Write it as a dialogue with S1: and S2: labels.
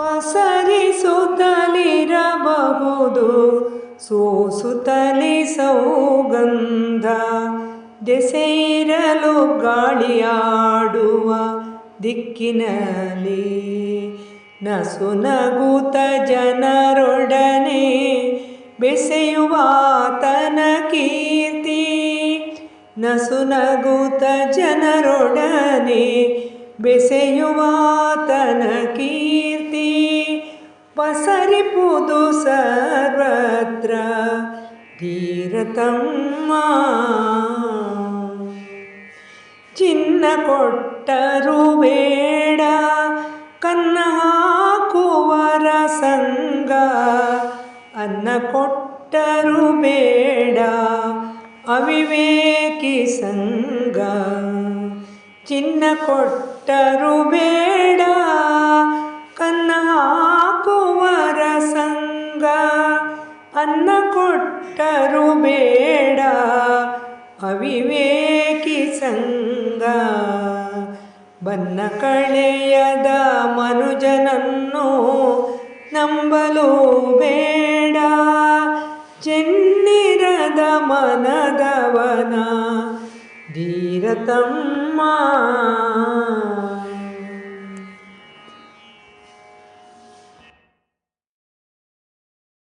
S1: ಪಸರಿಸುತ್ತಲಿರಬಹುದು ಸೋಸುತ್ತಲೇ ಸೌಗಂಧ, ದೆಸೆಯಿರಲು ಗಾಳಿಯಾಡುವ ದಿಕ್ಕಿನಲ್ಲಿ. ನಸು ನಸುನಗುತ ಜನರೊಡನೆ ಬೆಸೆಯುವ ತನ ಕೀರ್ತಿ. ನಸುನಗುತ ಜನರೊಡನೆ ಬೆಸೆಯುವ ತನ ಕೀರ್ತಿ. ಪಸರಿಪುದು ಸರ್ವತ್ರ ಧೀರತಮ್ಮ ಚಿನ್ನ ಕೊಟ್ಟರು ಬೇಡ, ಕನ್ನ ಹಾಕುವರ ಸಂಗ ಅನ್ನ ಕೊಟ್ಟರು ಬೇಡ, ಅವಿವೇಕಿ ಸಂಗ ಚಿನ್ನ ಕೊಟ್ಟರು ಬೇಡ ಅನ್ನ ಕೊಟ್ಟರು ಬೇಡ. ಅವಿವೇಕಿ ಸಂಗ ಬನ್ನ ಕಳೆಯದ ಮನುಜನನ್ನು ನಂಬಲು ಬೇಡ. ಚೆನ್ನಿರದ ಮನದವನ ಧೀರತಮ್ಮ.